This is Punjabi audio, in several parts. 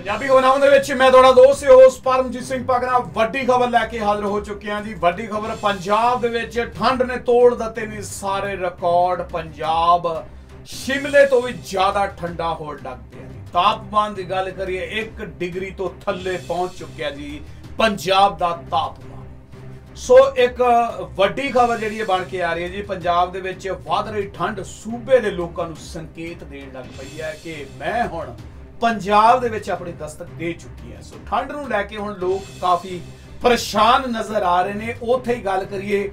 ਪੰਜਾਬੀ ਖਬਰਾਂ ਦੇ ਵਿੱਚ ਮੈਂ ਤੁਹਾਡਾ ਦੋਸਤ ਹੋਸ ਪਰਮਜੀਤ ਸਿੰਘ ਪਗਨਾ ਵੱਡੀ ਖਬਰ ਲੈ ਕੇ ਹਾਜ਼ਰ ਹੋ ਚੁੱਕੇ ਹਾਂ ਜੀ। ਵੱਡੀ ਖਬਰ, ਪੰਜਾਬ ਦੇ ਵਿੱਚ ਠੰਡ ਨੇ ਤੋੜ ਦਿੱਤੇ ਨੇ ਸਾਰੇ ਰਿਕਾਰਡ ਪੰਜਾਬ ਸ਼ਿਮਲੇ ਤੋਂ ਵੀ ਜ਼ਿਆਦਾ ਠੰਡਾ ਹੋਣ ਲੱਗ ਪਿਆ ਜੀ। ਤਾਪਮਾਨ ਦੀ ਗੱਲ ਕਰੀਏ 1 ਡਿਗਰੀ ਤੋਂ ਥੱਲੇ ਪਹੁੰਚ ਚੁੱਕਿਆ ਜੀ ਪੰਜਾਬ ਦਾ ਤਾਪਮਾਨ। ਸੋ ਇੱਕ ਵੱਡੀ ਖਬਰ ਜਿਹੜੀ ਹੈ ਬਣ ਕੇ ਆ ਰਹੀ ਹੈ ਜੀ, ਪੰਜਾਬ ਦੇ ਵਿੱਚ ਵੱਧ ਰਹੀ ਠੰਡ ਸੂਬੇ ਦੇ ਲੋਕਾਂ ਨੂੰ ਸੰਕੇਤ ਦੇਣ ਲੱਗ ਪਈ ਹੈ ਕਿ ਮੈਂ ਹੁਣ ਪੰਜਾਬ ਦੇ ਵਿੱਚ ਆਪਣੀ ਦਸਤਕ ਦੇ ਚੁੱਕੀ ਹੈ। ਸੋ ਠੰਡ ਨੂੰ ਲੈ ਕੇ ਹੁਣ ਲੋਕ ਕਾਫੀ ਪਰੇਸ਼ਾਨ ਨਜ਼ਰ ਆ ਰਹੇ ਨੇ। ਉੱਥੇ ਹੀ ਗੱਲ ਕਰੀਏ,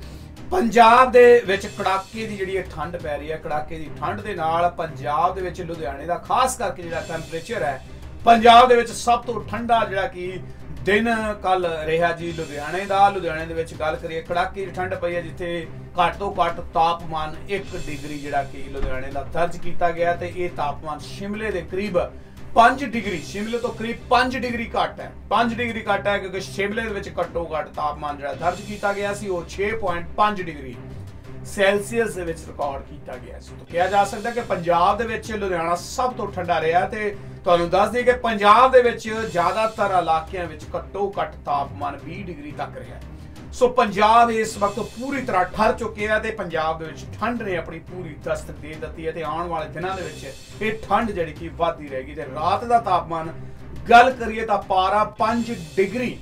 ਪੰਜਾਬ ਦੇ ਵਿੱਚ ਕੜਾਕੇ ਦੀ ਜਿਹੜੀ ਇਹ ਠੰਡ ਪੈ ਰਹੀ ਹੈ, ਕੜਾਕੇ ਦੀ ਠੰਡ ਦੇ ਨਾਲ ਪੰਜਾਬ ਦੇ ਵਿੱਚ ਲੁਧਿਆਣੇ ਦਾ ਖਾਸ ਕਰਕੇ ਜਿਹੜਾ ਟੈਂਪਰੇਚਰ ਹੈ, ਪੰਜਾਬ ਦੇ ਵਿੱਚ ਸਭ ਤੋਂ ਠੰਡਾ ਜਿਹੜਾ ਕਿ ਦਿਨ ਕੱਲ ਰਿਹਾ ਜੀ ਲੁਧਿਆਣੇ ਦਾ। ਲੁਧਿਆਣੇ ਦੇ ਵਿੱਚ ਗੱਲ ਕਰੀਏ, ਕੜਾਕੇ ਦੀ ਠੰਡ ਪਈ ਹੈ ਜਿੱਥੇ ਘੱਟ ਤੋਂ ਘੱਟ ਤਾਪਮਾਨ 1 ਡਿਗਰੀ ਜਿਹੜਾ ਕਿ ਲੁਧਿਆਣੇ ਦਾ ਦਰਜ ਕੀਤਾ ਗਿਆ ਤੇ ਇਹ ਤਾਪਮਾਨ ਸ਼ਿਮਲੇ ਦੇ ਕਰੀਬ 5 ਡਿਗਰੀ, ਸ਼ਿਮਲੇ ਤੋਂ ਕਰੀਬ 5 ਡਿਗਰੀ ਘੱਟ ਹੈ। 5 ਡਿਗਰੀ ਘੱਟ ਹੈ ਕਿਉਂਕਿ ਸ਼ਿਮਲੇ ਦੇ ਵਿੱਚ ਘੱਟੋ ਘੱਟ ਤਾਪਮਾਨ ਜਿਹੜਾ ਦਰਜ ਕੀਤਾ ਗਿਆ ਸੀ, ਉਹ 6.5 ਡਿਗਰੀ ਸੈਲਸੀਅਸ ਦੇ ਵਿੱਚ ਰਿਕਾਰਡ ਕੀਤਾ ਗਿਆ ਸੀ। ਤਾਂ ਕਿਹਾ ਜਾ ਸਕਦਾ ਕਿ ਪੰਜਾਬ ਦੇ ਵਿੱਚ ਲੁਧਿਆਣਾ ਸਭ ਤੋਂ ਠੰਡਾ ਰਿਹਾ ਤੇ ਤੁਹਾਨੂੰ ਦੱਸ ਦਈਏ ਕਿ ਪੰਜਾਬ ਦੇ ਵਿੱਚ ਜ਼ਿਆਦਾਤਰ ਇਲਾਕਿਆਂ ਵਿੱਚ ਘੱਟੋ ਘੱਟ ਤਾਪਮਾਨ 20 ਡਿਗਰੀ ਤੱਕ ਰਿਹਾ। ਸੋ ਪੰਜਾਬ ਇਸ ਵਕਤ ਪੂਰੀ ਤਰ੍ਹਾਂ ਠਰ ਚੁੱਕਿਆ ਹੈ ਤੇ ਪੰਜਾਬ ਦੇ ਵਿੱਚ ਠੰਡ ਨੇ ਆਪਣੀ ਪੂਰੀ ਦਸਤ ਦੇ ਦਿੱਤੀ ਹੈ ਤੇ ਆਉਣ ਵਾਲੇ ਦਿਨਾਂ ਦੇ ਵਿੱਚ ਇਹ ਠੰਡ ਜਿਹੜੀ ਕਿ ਵਧਦੀ ਰਹੇਗੀ ਤੇ ਰਾਤ ਦਾ ਤਾਪਮਾਨ ਗੱਲ ਕਰੀਏ ਤਾਂ ਪਾਰਾ 5 ਡਿਗਰੀ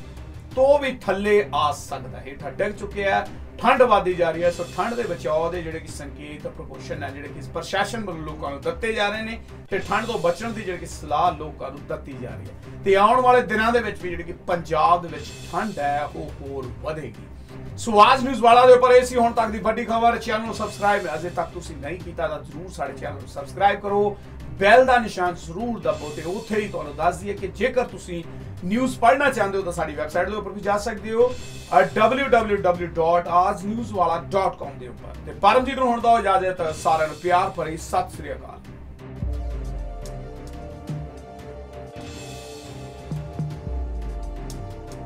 ਤੋਂ ਵੀ ਥੱਲੇ ਆ ਸਕਦਾ ਹੈ। ਠੰਡ ਡਿੱਗ ਚੁੱਕਿਆ ਹੈ, ਠੰਡ ਵਧਦੀ ਜਾ ਰਹੀ ਹੈ, ਸੋ ਠੰਡ ਦੇ ਬਚਾਓ ਦੇ ਜਿਹੜੇ ਕਿ ਸੰਕੇਤ ਪ੍ਰਕੋਸ਼ਨ ਹੈ, ਜਿਹੜੇ ਕਿ ਪ੍ਰਸ਼ਾਸਨ ਵੱਲੋਂ ਲੋਕਾਂ ਨੂੰ ਦਿੱਤੇ ਜਾ ਰਹੇ ਨੇ ਤੇ ਠੰਡ ਤੋਂ ਬਚਣ ਦੀ ਜਿਹੜੀ ਕਿ ਸਲਾਹ ਲੋਕਾਂ ਨੂੰ ਦਿੱਤੀ ਜਾ ਰਹੀ ਹੈ। ਤੇ ਆਉਣ ਵਾਲੇ ਦਿਨਾਂ ਦੇ ਵਿੱਚ ਵੀ ਜਿਹੜੀ ਕਿ ਪੰਜਾਬ ਦੇ ਵਿੱਚ ਠੰਡ ਹੈ, ਉਹ ਹੋਰ ਵਧੇਗੀ। ਸੋ ਆਜ ਨਿਊਜ਼ ਵਾਲਾ ਦੇ ਉੱਪਰ ਇਹ ਸੀ ਹੁਣ ਤੱਕ ਦੀ ਵੱਡੀ ਖਬਰ ਚੈਨਲ ਨੂੰ ਸਬਸਕ੍ਰਾਈਬ ਅਜੇ ਤੱਕ ਤੁਸੀਂ ਨਹੀਂ ਕੀਤਾ ਤਾਂ ਜ਼ਰੂਰ ਸਾਡੇ ਚੈਨਲ ਨੂੰ ਸਬਸਕ੍ਰਾਈਬ ਕਰੋ। ਬੈਲ ਦਾ ਨਿਸ਼ਾਨ ਜ਼ਰੂਰ ਦਬੋ ਤੇ ਉੱਥੇ ਹੀ ਤੁਹਾਨੂੰ ਦੱਸ ਦਈਏ ਕਿ ਜੇਕਰ ਤੁਸੀਂ ਨਿਊਜ਼ ਪੜ੍ਹਨਾ ਚਾਹੁੰਦੇ ਹੋ ਤਾਂ ਸਾਡੀ ਵੈਬਸਾਈਟ ਦੇ ਉੱਪਰ ਵੀ ਜਾ ਸਕਦੇ ਹੋ www.aznewswala.com ਦੇ ਉੱਪਰ। ਤੇ ਪਰਮਜੀਤ ਨੂੰ ਹੁਣ ਦੋ ਇਜਾਜ਼ਤ, ਸਾਰਿਆਂ ਨੂੰ ਪਿਆਰ ਭਰੀ ਸਤਿ ਸ੍ਰੀ ਅਕਾਲ।